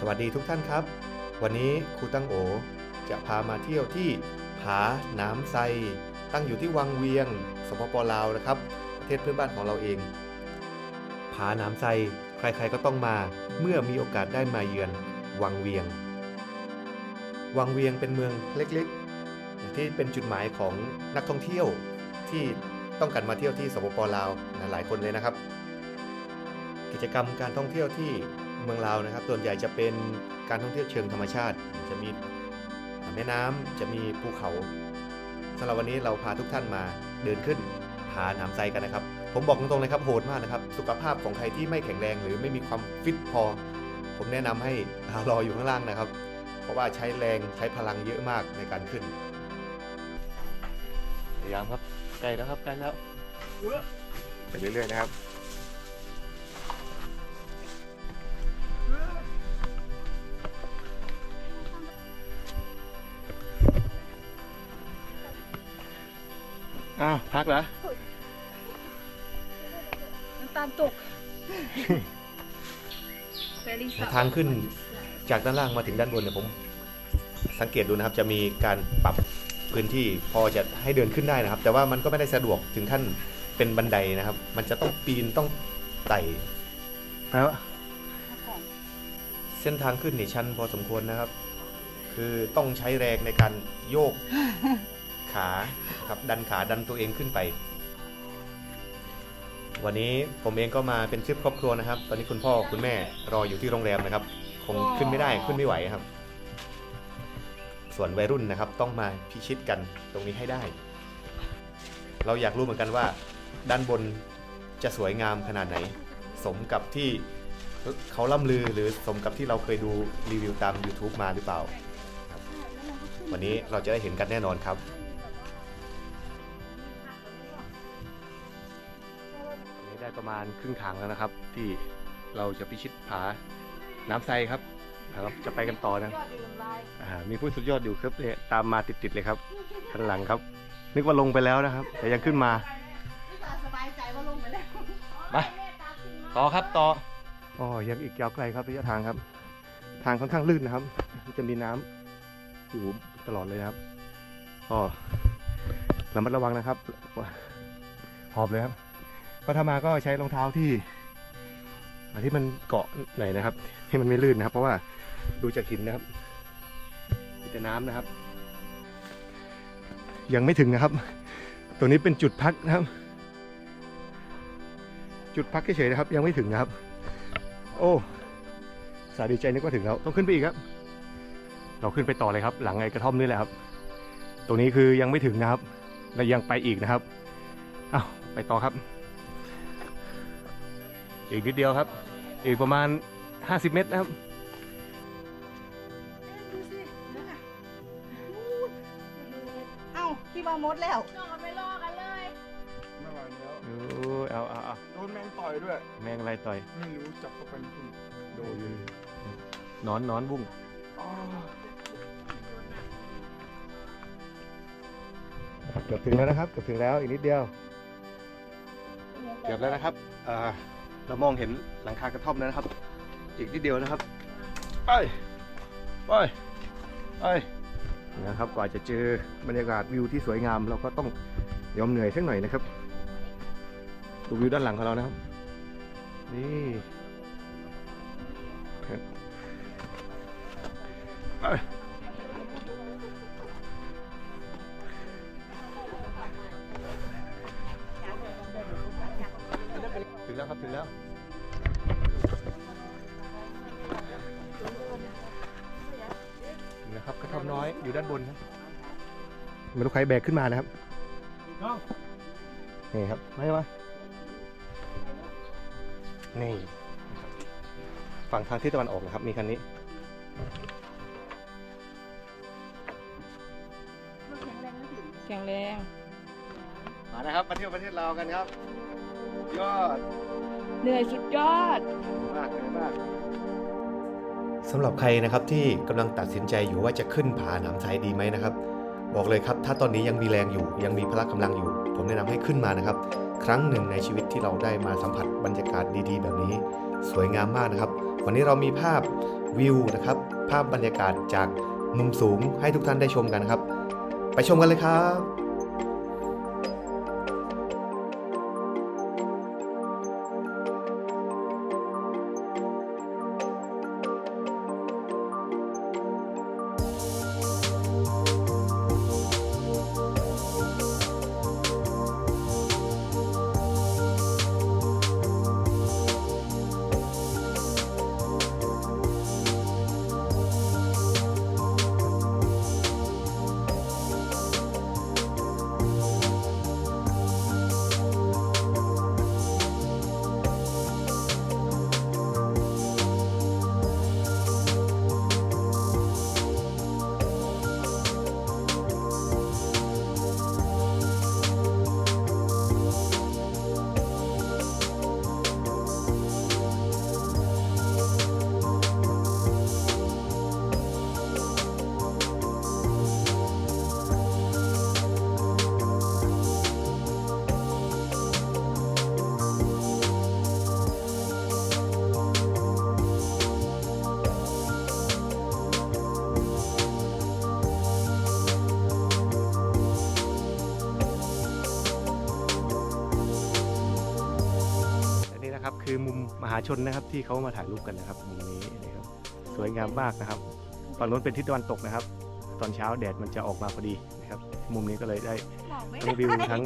สวัสดีทุกท่านครับ วันนี้ครูตั้งโอ จะพามาเที่ยวที่ผาหน้ำไซ ตั้งอยู่ที่วังเวียง สปปลาวนะครับ ประเทศเพื่อนบ้านของเราเอง ผาหน้ำไซ ใครๆก็ต้องมาเมื่อมีโอกาสได้มาเยือนวังเวียง วังเวียงเป็นเมืองเล็กๆ ที่เป็นจุดหมายของนักท่องเที่ยวที่ต้องการมาเที่ยวที่สปปลาวนะหลายคนเลยนะครับ กิจกรรมการท่องเที่ยวที่ เมืองลาวนะครับ ส่วนใหญ่จะเป็นการท่องเที่ยวเชิงธรรมชาติ จะมีแม่น้ำจะมีภูเขาสำหรับวันนี้เราพาทุกท่านมาเดินขึ้นผาหนามไซกันนะครับ ผมบอกตรงๆเลยครับโหดมากนะครับ สุขภาพของใครที่ไม่แข็งแรงหรือไม่มีความฟิตพอ ผมแนะนำให้รออยู่ข้างล่างนะครับ เพราะว่าใช้แรงใช้พลังเยอะมากในการขึ้นพยายามครับใกล้แล้วครับใกล้แล้วไปเรื่อยๆนะครับ อ้าวพักเหรอน้ำตาลตกทางขึ้นจากด้านล่างมาถึงด้านบนเนี่ยผม สังเกตดูนะครับจะมีการปรับพื้นที่พอจะให้เดินขึ้นได้นะครับ แต่ว่ามันก็ไม่ได้สะดวกถึงขั้นเป็นบันไดนะครับ มันจะต้องปีนต้องไต่แล้วเส้นทางขึ้นนี่ชันพอสมควรนะครับ คือต้องใช้แรงในการโยก ขาครับดันขาดันตัวเองขึ้นไป วันนี้ผมเองก็มาเป็นทริปครอบครัวนะครับ ตอนนี้คุณพ่อคุณแม่รออยู่ที่โรงแรมนะครับ คงขึ้นไม่ได้ขึ้นไม่ไหวครับ ส่วนวัยรุ่นนะครับต้องมาพิชิตกันตรงนี้ให้ได้ เราอยากรู้เหมือนกันว่า ด้านบนจะสวยงามขนาดไหน สมกับที่เขาล่ำลือหรือสมกับที่เราเคยดูรีวิวตาม YouTube มาหรือเปล่า วันนี้เราจะได้เห็นกันแน่นอนครับ มาณครึ่งทางแล้วนะครับ ที่เราจะพิชิตผาน้ำไซครับนะครับจะไปกันต่อนะอ่ามีผู้สุดยอดอยู่ครับเนี่ยตามมาติดๆเลยครับข้างหลังครับ นึกว่าลงไปแล้วนะครับ แต่ยังขึ้นมาสบายใจว่าลงไปแล้วไปต่อครับต่ออ๋อยังอีกยาวไกลครับระยะทางครับ ทางค่อนข้างลื่นนะครับมันจะมีน้ำอยู่ตลอดเลยนะครับก็ระมัดระวังนะครับหอบเลยครับ ก็ถ้ามาก็ใช้รองเท้าที่อที่มันเกาะหน่อยนะครับที่มันไม่ลื่นนะครับ เพราะว่าดูจากหินนะครับมีแต่น้ำนะครับ ยังไม่ถึงนะครับ ตัวนี้เป็นจุดพักนะครับ จุดพักเฉยๆนะครับ ยังไม่ถึงนะครับ โอ้สาดีใจนึกว่าถึงแล้วต้องขึ้นไปอีกครับ เราขึ้นไปต่อเลยครับ หลังไอ้กระท่อมนี่แหละครับ ตรงนี้คือยังไม่ถึงนะครับและยังไปอีกนะครับอ้าวไปต่อครับ อีกนิดเดียวครับ อีกประมาณ 50 เมตรนะครับดูสินะคะเอ้าพี่มามดแล้วนอนไปรอกันเลย ไม่ไหวแล้วโอ้ยเอาเอาเอาโดนแมงต่อยด้วย แมงอะไรต่อยไม่รู้จับเข้าไปในคุณโดนนอนนอนบุ้งอ๋อเกือบถึงแล้วนะครับเกือบถึงแล้วอีกนิดเดียว เกือบแล้วนะครับอ่า เรามองเห็นหลังคากระท่อมแล้วนะครับ อีกนิดเดียวนะครับ ไป ไป ไป นะครับ กว่าจะเจอบรรยากาศวิวที่สวยงาม เราก็ต้องยอมเหนื่อยสักหน่อยนะครับ ดูวิวด้านหลังของเรานะครับ นี่ครับไป อมน้อยอยู่ด้านบนครับไม่รู้ใครแบกขึ้นมานะครับนี่ครับไม่มานี่นะครับฝั่งทางทิศตะวันออกนะครับ มีคันนี้แข็งแรงมานะครับมาเที่ยวประเทศลาวกันครับ ยอด เหนื่อยสุดยอด สำหรับใครนะครับที่กำลังตัดสินใจอยู่ว่าจะขึ้นผาหนามไทยดีไหมนะครับ บอกเลยครับ ถ้าตอนนี้ยังมีแรงอยู่ ยังมีพละกำลังอยู่ ผมแนะนำให้ขึ้นมานะครับ ครั้งหนึ่งในชีวิตที่เราได้มาสัมผัสบรรยากาศดีๆ แบบนี้ สวยงามมากนะครับ วันนี้เรามีภาพวิวนะครับ ภาพบรรยากาศจากมุมสูงให้ทุกท่านได้ชมกันครับ ไปชมกันเลยครับ นนี้นะครับ คือมุมมหาชนนะครับ ที่เขามาถ่ายรูปกันนะครับมุมนี้นะครับสวยงามมากนะครับฝั่งโน้นเป็นทิศตะวันตกนะครับ ตอนเช้าแดดมันจะออกมาพอดีนะครับ มุมนี้ก็เลยได้บอกไม่ทั้งได้วิวทั้ง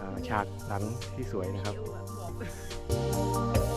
อ่าฉากหลังที่สวยนะครับ บอก